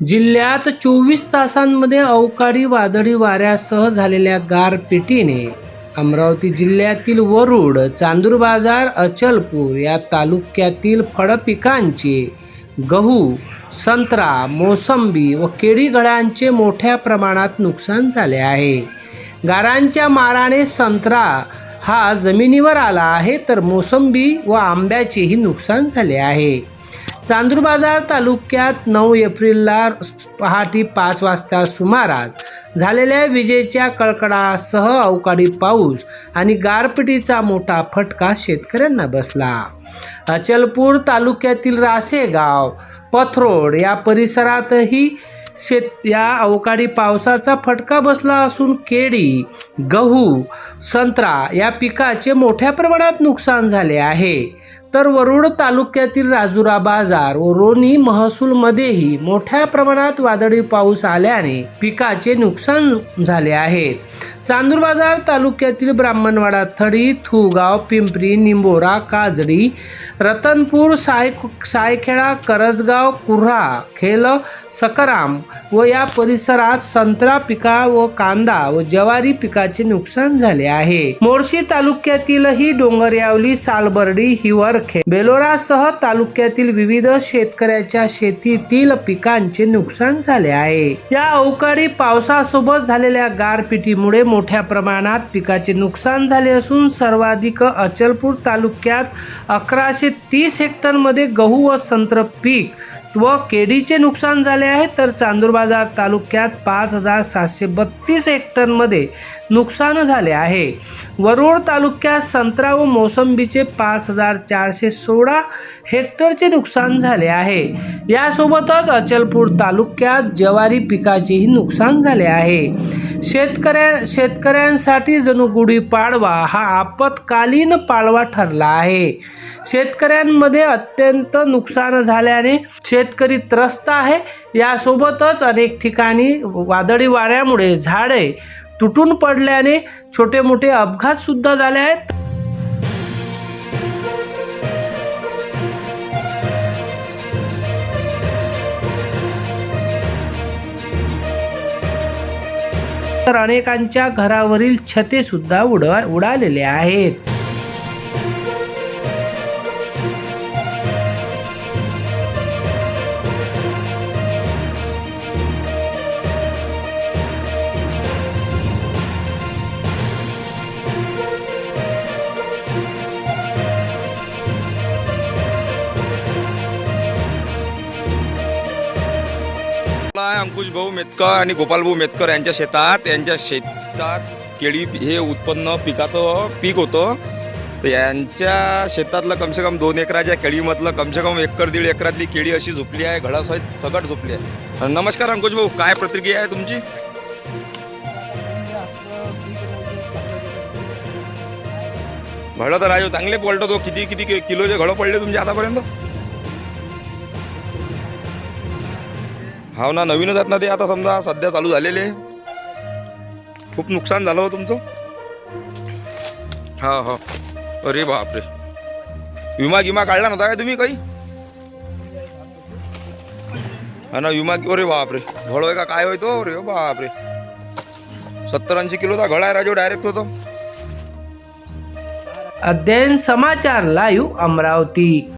जिल्ह्यात चोवीस तासांमध्ये अवकाळी वादळी वाऱ्यासह झालेल्या गारपिटीने अमरावती जिल्ह्यातील वरुड चांदूर बाजार अचलपूर या तालुक्यातील फळपिकांचे गहू संत्रा मोसंबी व केळीगळ्यांचे मोठ्या प्रमाणात नुकसान झाले आहे. गारांच्या माराने संत्रा हा जमिनीवर आला आहे तर मोसंबी व आंब्याचेही नुकसान झाले आहे. चांदूर बाजार तालुक्यात नऊ एप्रिलला पहाटे पाच वाजता सुमारास झालेल्या विजेच्या कडकडासह अवकाळी पाऊस आणि गारपिटीचा मोठा फटका शेतकऱ्यांना बसला. अचलपूर तालुक्यातील रासेगाव पथरोड या परिसरातही शेत या अवकाळी पावसाचा फटका बसला असून केळी गहू संत्रा या पिकाचे मोठ्या प्रमाणात नुकसान झाले आहे. तर वरुड तालुक्यातील राजुरा बाजार व रोणी महसूलमध्येही मोठ्या प्रमाणात वादळी पाऊस आल्याने पिकाचे नुकसान झाले आहे. चांदूर बाजार तालुक्यातील ब्राह्मणवाडा थडी थुगाव पिंपरी निंबोरा काजडी रतनपूर साय सायखेडा करजगाव कुऱ्हा खेल सकराम व या परिसरात संत्रा पिका व कांदा व ज्वारी पिकाचे नुकसान झाले आहे. मोर्शी तालुक्यातीलही डोंगरयावली सालबर्डी हिवरखे बेलोरासह तालुक्यातील विविध शेतकऱ्याच्या शेतीतील पिकांचे नुकसान झाले आहे. या अवकाळी पावसासोबत झालेल्या गारपिटीमुळे मोठ्या प्रमाणात पिकाचे नुकसान झाले असून सर्वाधिक अचलपूर तालुक्यात अकराशे तीस हेक्टरमध्ये गहू व संत्र पीक व केडीचे नुकसान झाले आहे. तर चांदूर बाजार तालुक्यात पाच हजार सातशे बत्तीस हेक्टरमध्ये नुकसान झाले आहे. वरुड तालुक्यात संत्रा व मोसंबीचे पाच हजार चार चारशे सोळा हेक्टरचे नुकसान झाले आहे. यासोबतच अचलपूर तालुक्यात ज्वारी पिकाचेही नुकसान झाले आहे. शेतकऱ्या शेतकऱ्यांसाठी जणू गुढीपाडवा हा आपत्कालीन पाडवा ठरला आहे. शेतकऱ्यांमध्ये अत्यंत नुकसान झाल्याने शेतकरी त्रस्त आहे. यासोबतच अनेक ठिकाणी वादळी वाऱ्यामुळे झाडे तुटून पडल्याने छोटे मोठे अपघात सुद्धा झाले आहेत. तर अनेकांच्या घरावरील छते सुद्धा उडा उडालेले आहेत. अंकुश भाऊ मेतकर आणि गोपाल भाऊ मेतकर यांच्या शेतात यांच्या शेतात केळी हे उत्पन्न पिकाचं पीक होतं. तर यांच्या शेतातलं कमसे कम दोन एकराच्या केळीमधलं कमसे कम एकर दीड एकरातली केळी अशी झोपली आहे घडासहित सगट झोपली आहे. नमस्कार अंकुश भाऊ काय प्रतिक्रिया आहे तुमची? घडं तर राजू चांगले पडलं तो. किती किती किलोचे घडं पडले तुमचे आतापर्यंत? हाव ना नवीनच आहेत ना ते. आता समजा सध्या चालू झालेले. खूप नुकसान झालं हो तुमचं. हा हा अरे बापरे. विमा गिमा काढला नव्हता काय तुम्ही काही? हा ना विमा अरे बापरे. घळ होय का? काय होय तो? अरे बापरे. सत्तर ऐंशी किलोचा घळ आहे राजू डायरेक्ट होतो. अध्ययन समाचार लाईव्ह अमरावती.